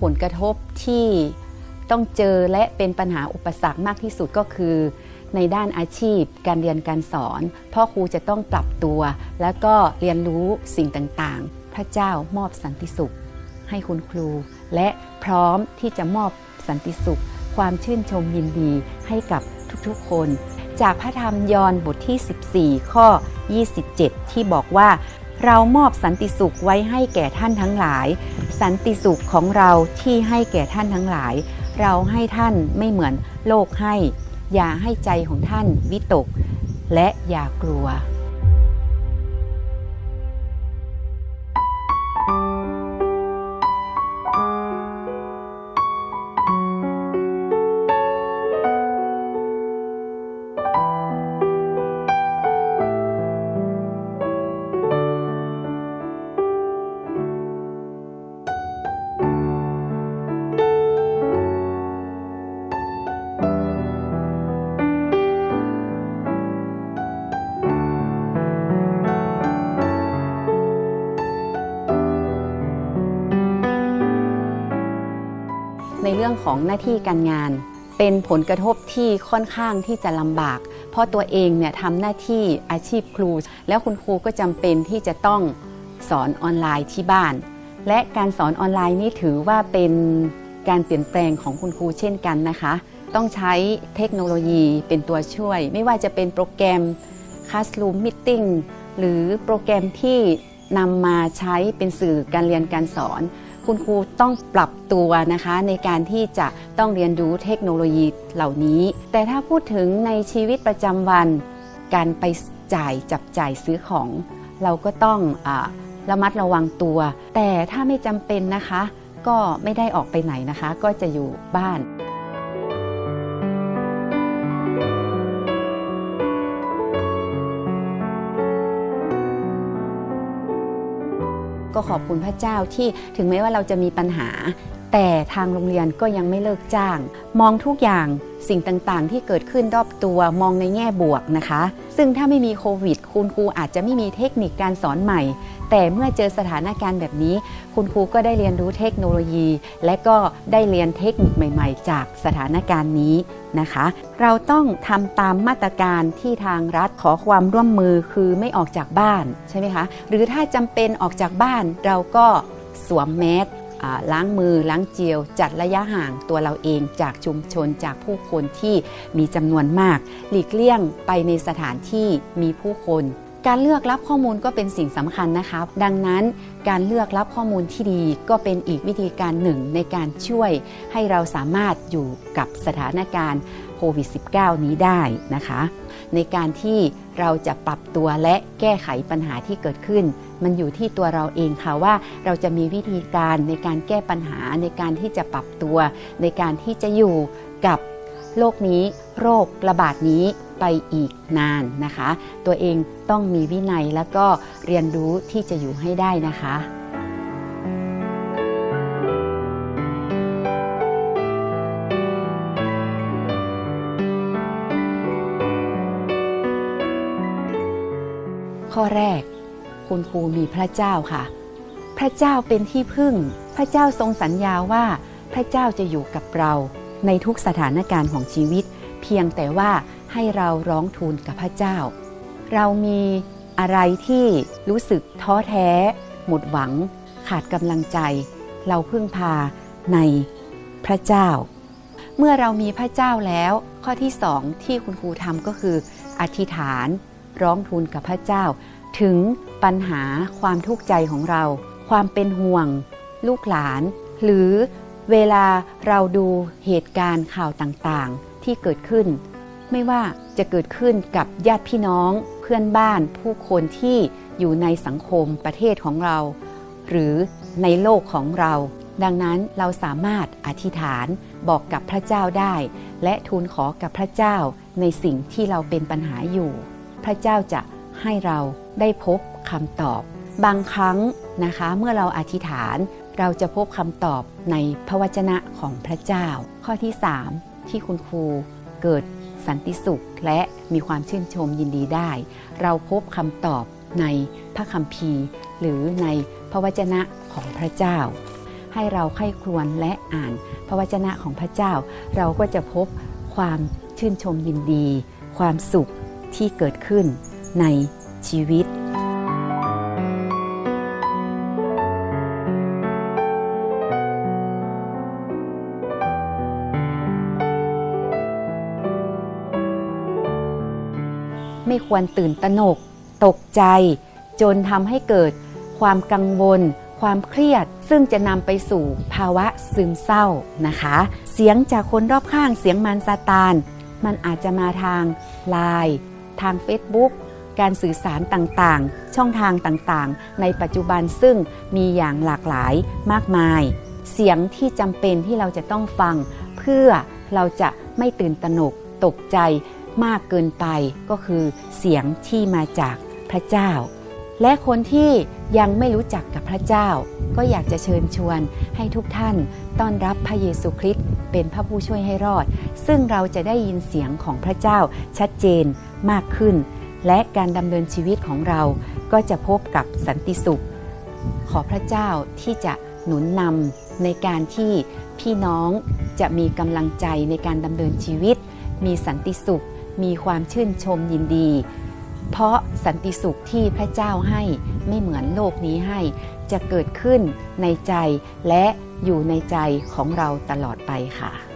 ผลกระทบที่ต้องเจอและเป็นปัญหาอุปสรรคมากที่สุดก็คือ ในด้านอาชีพ การเรียนการสอน พ่อครูจะต้องปรับตัว แล้วก็เรียนรู้สิ่งต่างๆ พระเจ้ามอบสันติสุข ให้คุณครู และพร้อมที่จะมอบสันติสุข ความชื่นชมยินดีให้กับทุกๆคน จากพระธรรมยอห์นบทที่ 14 ข้อ 27 ที่บอกว่า เรามอบสันติสุขไว้ให้แก่ท่านทั้งหลาย สันติสุขของเราที่ให้แก่ท่านทั้งหลาย เราให้ท่านไม่เหมือนโลกให้ อย่าให้ใจของท่านวิตก และอย่ากลัว ในเรื่องของหน้าที่การงาน เป็นผลกระทบที่ค่อนข้างที่จะลำบาก เพราะตัวเองเนี่ยทำหน้าที่อาชีพครู แล้วคุณครูก็จำเป็นที่จะต้องสอนออนไลน์ที่บ้าน และการสอนออนไลน์นี่ถือว่าเป็นการเปลี่ยนแปลงของคุณครูเช่นกันนะคะ ต้องใช้เทคโนโลยีเป็นตัวช่วย ไม่ว่าจะเป็นโปรแกรม Classroom Meeting หรือโปรแกรมที่นำมาใช้เป็นสื่อการเรียนการสอน คุณครูต้องปรับตัวนะคะในการที่จะต้องเรียนรู้เทคโนโลยีเหล่านี้ แต่ถ้าพูดถึงในชีวิตประจำวัน การไปจ่ายจับจ่ายซื้อของ เราก็ต้องอระมัดระวังตัว แต่ถ้าไม่จำเป็นนะคะ ก็ไม่ได้ออกไปไหนนะคะ ก็จะอยู่บ้าน ก็ขอบคุณพระเจ้าที่ถึงแม้ว่าเราจะมีปัญหา แต่ทางโรงเรียนก็ยังไม่เลิกจ้าง มองทุกอย่างสิ่งต่างๆ ที่เกิดขึ้นรอบตัวมองในแง่บวกนะคะ ซึ่งถ้าไม่มีโควิด คุณครูอาจจะไม่มีเทคนิคการสอนใหม่ แต่เมื่อเจอสถานการณ์แบบนี้ คุณครูก็ได้เรียนรู้เทคโนโลยี และก็ได้เรียนเทคนิคใหม่ ๆ จากสถานการณ์นี้นะคะ เราต้องทำตามมาตรการที่ทางรัฐขอความร่วมมือคือไม่ออกจากบ้านใช่ไหมคะหรือถ้าจำเป็นออกจากบ้านเราก็สวมแมส ล้างมือล้างเจลจัดระยะห่างตัวเราเองจากชุมชนจากผู้คนที่มีจำนวนมาก หลีกเลี่ยงไปในสถานที่มีผู้คน การเลือกรับข้อมูลก็เป็นสิ่งสำคัญนะคะ ดังนั้นการเลือกรับข้อมูลที่ดีก็เป็นอีกวิธีการหนึ่งในการช่วยให้เราสามารถอยู่กับสถานการณ์โควิด -19 นี้ได้นะคะ ในการที่เราจะปรับตัวและแก้ไขปัญหาที่เกิดขึ้น มันอยู่ที่ตัวเราเองค่ะว่าเราจะมีวิธีการในการแก้ปัญหาในการที่จะปรับตัว ในการที่จะอยู่กับโรคนี้ โรคระบาดนี้ ไปอีกนานนะคะ ตัวเองต้องมีวินัยแล้วก็เรียนรู้ที่จะอยู่ให้ได้นะคะข้อแรก คุณครูมีพระเจ้าค่ะ พระเจ้าเป็นที่พึ่ง พระเจ้าทรงสัญญาว่า พระเจ้าจะอยู่กับเราในทุกสถานการณ์ของชีวิต เพียงแต่ว่า ให้เราร้องทูลกับพระเจ้า เรามีอะไรที่รู้สึกท้อแท้ หมดหวัง ขาดกำลังใจ เราพึ่งพาในพระเจ้า เมื่อเรามีพระเจ้าแล้ว ข้อที่สองที่คุณครูทำก็คือ อธิษฐานร้องทูลกับพระเจ้า ถึงปัญหาความทุกข์ใจของเรา ความเป็นห่วง ลูกหลาน หรือเวลาเราดูเหตุการณ์ข่าวต่างๆ ที่เกิดขึ้น ไม่ว่าจะเกิดขึ้นกับญาติพี่น้อง เพื่อนบ้านผู้คนที่อยู่ในสังคมประเทศของเรา หรือในโลกของเรา ดังนั้นเราสามารถอธิษฐานบอกกับพระเจ้าได้ และทูลขอกับพระเจ้าในสิ่งที่เราเป็นปัญหาอยู่ พระเจ้าจะให้เราได้พบคำตอบ บางครั้งนะคะเมื่อเราอธิษฐานเราจะพบคำตอบในพระวจนะของพระเจ้า ข้อที่ 3 ที่คุณครูเกิด สันติสุขและมีความชื่นชมยินดีได้ เราพบคำตอบในพระคัมภีร์ หรือในพระวจนะของพระเจ้า ให้เราไข้ครวญและอ่านพระวจนะของพระเจ้า เราก็จะพบความชื่นชมยินดี ความสุขที่เกิดขึ้นในชีวิต ควรตื่นตระหนก ตกใจ จนทำให้เกิดความกังวล ความเครียด ซึ่งจะนำไปสู่ภาวะซึมเศร้านะคะ เสียงจากคนรอบข้างเสียงมารซาตาน มันอาจจะมาทางไลน์ทาง Facebook การสื่อสารต่างๆ ช่องทางต่างๆ ในปัจจุบันซึ่งมีอย่างหลากหลายมากมาย เสียงที่จำเป็นที่เราจะต้องฟัง เพื่อเราจะไม่ตื่นตระหนกตกใจ มากเกินไปก็คือเสียงที่มาจากพระเจ้า และคนที่ยังไม่รู้จักกับพระเจ้า ก็อยากจะเชิญชวนให้ทุกท่านต้อนรับพระเยซูคริสต์เป็นพระผู้ช่วยให้รอด ซึ่งเราจะได้ยินเสียงของพระเจ้าชัดเจนมากขึ้น และการดำเนินชีวิตของเราก็จะพบกับสันติสุข ขอพระเจ้าที่จะหนุนนำในการที่พี่น้องจะมีกำลังใจในการดำเนินชีวิต มีสันติสุข มีความชื่นชมยินดี เพราะสันติสุขที่พระเจ้าให้ไม่เหมือนโลกนี้ให้ จะเกิดขึ้นในใจและอยู่ในใจของเราตลอดไปค่ะ